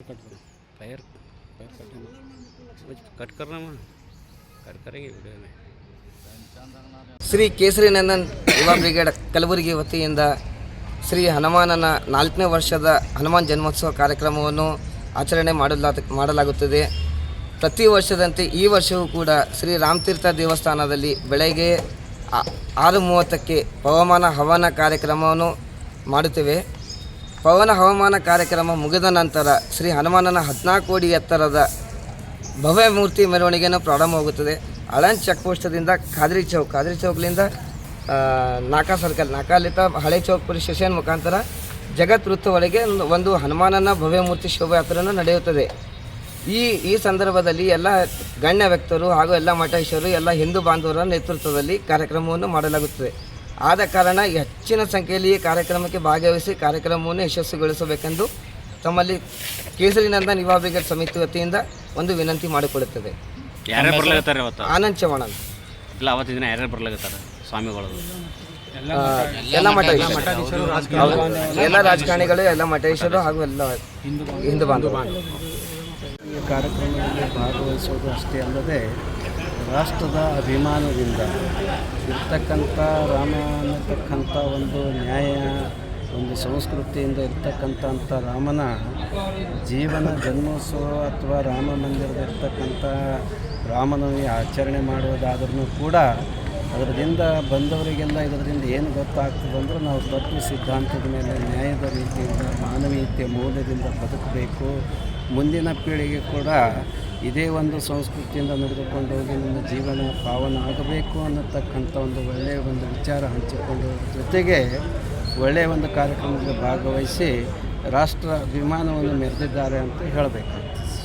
Cut करो पैर पैर कटना समझ कट करना माँ कट करेंगे वीडियो में ಶ್ರೀ ಕೇಸರಿ ನಂದನ್ ಯುವ ಬ್ರಿಗೇಡ್ ಕಲಬುರಗಿ ವತಿಯಿಂದ ಶ್ರೀ ಹನುಮಾನನ ನಾಲ್ಕನೇ ವರ್ಷದ ಹನುಮಾನ್ ಜನ್ಮೋತ್ಸವ ಕಾರ್ಯಕ್ರಮವನ್ನು ಆಚರಣೆ ಮಾಡಲಾ ಮಾಡಲಾಗುತ್ತದೆ ಪ್ರತಿ ವರ್ಷದಂತೆ ಈ ವರ್ಷವೂ ಕೂಡ ಶ್ರೀ ರಾಮತೀರ್ಥ ದೇವಸ್ಥಾನದಲ್ಲಿ ಬೆಳಗ್ಗೆ ಆ- ಆರು ಮೂವತ್ತಕ್ಕೆ ಪವಮಾನ ಹವನ ಕಾರ್ಯಕ್ರಮವನ್ನು ಮಾಡುತ್ತೇವೆ ಪವನ ಹವಾಮಾನ ಕಾರ್ಯಕ್ರಮ ಮುಗಿದ ನಂತರ ಶ್ರೀ ಹನುಮಾನನ ಹದಿನಾಲ್ಕು ಕೋಡಿ ಎತ್ತರದ ಭವ್ಯ ಮೂರ್ತಿ ಮೆರವಣಿಗೆಯನ್ನು ಪ್ರಾರಂಭವಾಗುತ್ತದೆ ಅಳನ್ ಚೆಕ್ ಪೋಸ್ಟದಿಂದ ಖಾದ್ರಿ ಚೌಕ್, ಖಾದ್ರಿ ಚೌಕ್ಲಿಂದ ನಾಕಾ ಸರ್ಕಲ್ ನಾಕಾಲಿತ ಹಳೆ ಚೌಕ್ ಪೊಲೀಸ್ ಮುಖಾಂತರ ಜಗತ್ ವೃತ್ತವರೆಗೆ ಒಂದು ಹನುಮಾನನ ಭವ್ಯ ಮೂರ್ತಿ ಶೋಭಾಯಾತ್ರೆಯನ್ನು ನಡೆಯುತ್ತದೆ. ಈ ಈ ಸಂದರ್ಭದಲ್ಲಿ ಎಲ್ಲ ಗಣ್ಯ ವ್ಯಕ್ತರು ಹಾಗೂ ಎಲ್ಲ ಮಠೇಶ್ವರು ಎಲ್ಲ ಹಿಂದೂ ಬಾಂಧವರ ನೇತೃತ್ವದಲ್ಲಿ ಕಾರ್ಯಕ್ರಮವನ್ನು ಮಾಡಲಾಗುತ್ತದೆ. ಆದ ಕಾರಣ ಹೆಚ್ಚಿನ ಸಂಖ್ಯೆಯಲ್ಲಿ ಈ ಕಾರ್ಯಕ್ರಮಕ್ಕೆ ಭಾಗವಹಿಸಿ ಕಾರ್ಯಕ್ರಮವನ್ನು ಯಶಸ್ವಿಗೊಳಿಸಬೇಕೆಂದು ತಮ್ಮಲ್ಲಿ ಕೇಸರಿ ನಂದನ್ ಯುವ ಸಮಿತಿ ವತಿಯಿಂದ ಒಂದು ವಿನಂತಿ ಮಾಡಿಕೊಳ್ಳುತ್ತದೆ ಯಾರ್ಯಾರು ಬರ್ಲಾಗತ್ತಾರೆ ಅವತ್ತು ಆನಂದ್ ಚವಾಣ್ ಅಂತ. ಇಲ್ಲ ಅವತ್ತು ದಿನ ಯಾರ್ಯಾರು ಬರ್ಲಾಗತ್ತಾರೆ ಸ್ವಾಮಿಗಳು ಆ, ಎಲ್ಲ ಮಠ ಎಲ್ಲ ರಾಜಕಾರಣಿಗಳು ಎಲ್ಲ ಮಠೇಶ್ವರು ಹಾಗೂ ಎಲ್ಲ ಹಿಂದೂ ಬಾಂಧವರು. ಈ ಕಾರ್ಯಕ್ರಮದಲ್ಲಿ ಭಾಗವಹಿಸುವುದು ಅಷ್ಟೇ ಅಲ್ಲದೆ ರಾಷ್ಟ್ರದ ಅಭಿಮಾನದಿಂದ ಇರ್ತಕ್ಕಂಥ ರಾಮ ಅನ್ನತಕ್ಕಂಥ ಒಂದು ನ್ಯಾಯ, ಒಂದು ಸಂಸ್ಕೃತಿಯಿಂದ ಇರ್ತಕ್ಕಂಥ ರಾಮನ ಜೀವನ, ಜನ್ಮೋತ್ಸವ ಅಥವಾ ರಾಮ ಮಂದಿರದ ಇರ್ತಕ್ಕಂಥ ರಾಮನವಮಿ ಆಚರಣೆ ಮಾಡುವುದಾದ್ರೂ ಕೂಡ ಅದರಿಂದ ಬಂದವರಿಗೆಲ್ಲ ಇದರಿಂದ ಏನು ಗೊತ್ತಾಗ್ತದೆ ಅಂದರೆ ನಾವು ತತ್ವ ಸಿದ್ಧಾಂತದ ಮೇಲೆ ನ್ಯಾಯದ ರೀತಿಯಿಂದ ಮಾನವೀಯತೆ ಮೌಲ್ಯದಿಂದ ಬದುಕಬೇಕು. ಮುಂದಿನ ಪೀಳಿಗೆ ಕೂಡ ಇದೇ ಒಂದು ಸಂಸ್ಕೃತಿಯಿಂದ ನಡೆದುಕೊಂಡು ಹೋಗಿ ನಮ್ಮ ಜೀವನ, ಪಾವನ ಆಗಬೇಕು ಅನ್ನತಕ್ಕಂಥ ಒಂದು ಒಳ್ಳೆಯ ಒಂದು ವಿಚಾರ ಹಂಚಿಕೊಂಡು ಜೊತೆಗೆ ಒಳ್ಳೆಯ ಒಂದು ಕಾರ್ಯಕ್ರಮದಲ್ಲಿ ಭಾಗವಹಿಸಿ ರಾಷ್ಟ್ರ ಅಭಿಮಾನವನ್ನು ಮೆರೆದಿದ್ದಾರೆ ಅಂತ ಹೇಳಬೇಕು